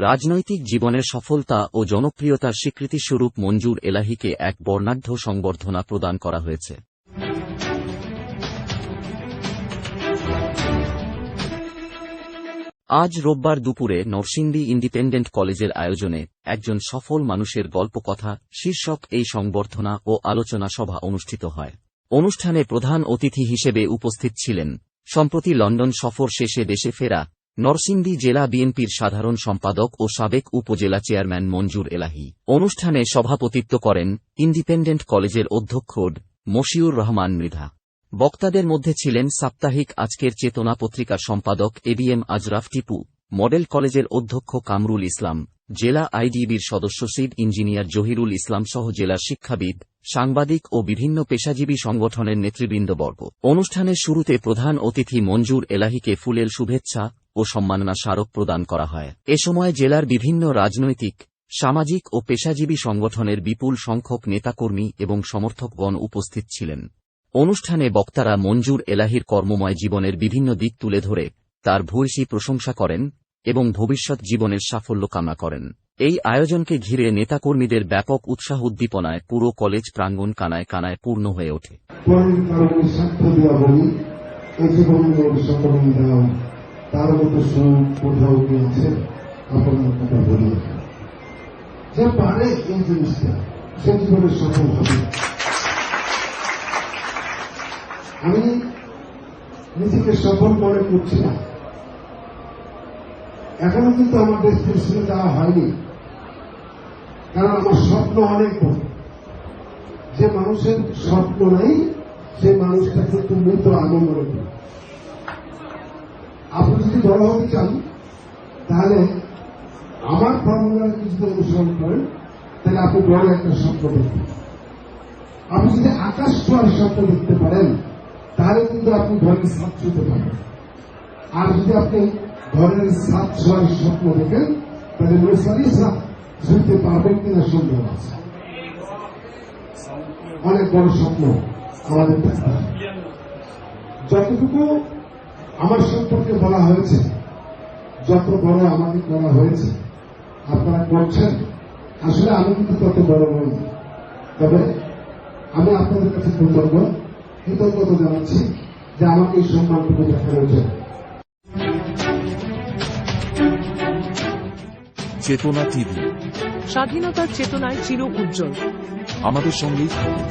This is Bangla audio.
রাজনৈতিক জীবনের সফলতা ও জনপ্রিয়তার স্বীকৃতিস্বরূপ মঞ্জুর এলাহিকে এক বর্ণাঢ্য সংবর্ধনা প্রদান করা হয়েছে। আজ রোববার দুপুরে নরসিংদী ইন্ডিপেন্ডেন্ট কলেজের আয়োজনে একজন সফল মানুষের গল্পকথা, শীর্ষক এই সংবর্ধনা ও আলোচনা সভা অনুষ্ঠিত হয়। অনুষ্ঠানে প্রধান অতিথি হিসেবে উপস্থিত ছিলেন। সম্প্রতি লন্ডন সফর শেষে দেশে ফেরা নরসিংদী জেলা বিএনপির সাধারণ সম্পাদক ও সাবেক উপজেলা চেয়ারম্যান মঞ্জুর এলাহি। অনুষ্ঠানে সভাপতিত্ব করেন ইন্ডিপেন্ডেন্ট কলেজের অধ্যক্ষ মশিউর রহমান মৃধা। বক্তাদের মধ্যে ছিলেন সাপ্তাহিক আজকের চেতনা পত্রিকার সম্পাদক এবিএম আজরাফ টিপু, মডেল কলেজের অধ্যক্ষ কামরুল ইসলাম, জেলা আইডিবির সদস্য সিড ইঞ্জিনিয়ার জহিরুল ইসলাম সহ জেলার শিক্ষাবিদ, সাংবাদিক ও বিভিন্ন পেশাজীবী সংগঠনের নেতৃবৃন্দবর্গ। অনুষ্ঠানের শুরুতে প্রধান অতিথি মঞ্জুর এলাহিকে ফুলের শুভেচ্ছা ও সম্মাননা স্মারক প্রদান করা হয়। এ সময় জেলার বিভিন্ন রাজনৈতিক, সামাজিক ও পেশাজীবী সংগঠনের বিপুল সংখ্যক নেতাকর্মী এবং সমর্থকগণ উপস্থিত ছিলেন। অনুষ্ঠানে বক্তারা মঞ্জুর এলাহির কর্মময় জীবনের বিভিন্ন দিক তুলে ধরে তার ভূয়সী প্রশংসা করেন এবং ভবিষ্যৎ জীবনের সাফল্য কামনা করেন। এই আয়োজনকে ঘিরে নেতাকর্মীদের ব্যাপক উৎসাহ উদ্দীপনায় পুরো কলেজ প্রাঙ্গণ কানায় কানায় পূর্ণ হয়ে ওঠে। তার মতো সুখ কোথাও কি আছে? আপনার কথা বলি। যে পারে এই জিনিসটা, সে জীবনে সফল হবে? আমি নিজেকে সফল মনে করছি না। এখনও কিন্তু আমার ডেস্টিনেশনে যাওয়া হয়নি। কারণ আমার স্বপ্ন অনেক বড়। যে মানুষের স্বপ্ন নাই সে মানুষটা কিন্তু মৃত আমি মনে যদি বড় হতে চান, তাহলে আমার ফর্মুলা যদি অনুসরণ করেন, তাহলে আপনি বড় একটা স্বপ্ন দেখবেন। আপনি যদি আকাশ ছোঁয়ার স্বপ্ন দেখতে পারেন, তাহলে কিন্তু আপনি ঘরের সাপ ছুঁতে পারেন আর যদি আপনি ঘরের সাপ ছোঁয়ার স্বপ্ন দেখেন, তাহলে মশারি সাপ ছুঁতে পারবেন কিনা সন্দেহ আছে। অনেক বড় স্বপ্ন আমাদের যতটুকু আমার সম্পর্কে বলা হয়েছে যত বড় আমাকে করা হয়েছে আপনারা করছেন আসলে আমি কিন্তু তত বড় নই তবে আমি আপনাদের কাছে কৃতজ্ঞ কৃতজ্ঞতা জানাচ্ছি যে আমাকে এই সম্মানটুকু দেখানোর জন্য চেতনা টিভি। স্বাধীনতার চেতনায় চির উজ্জ্বল। আমাদের সঙ্গেই থাকুন।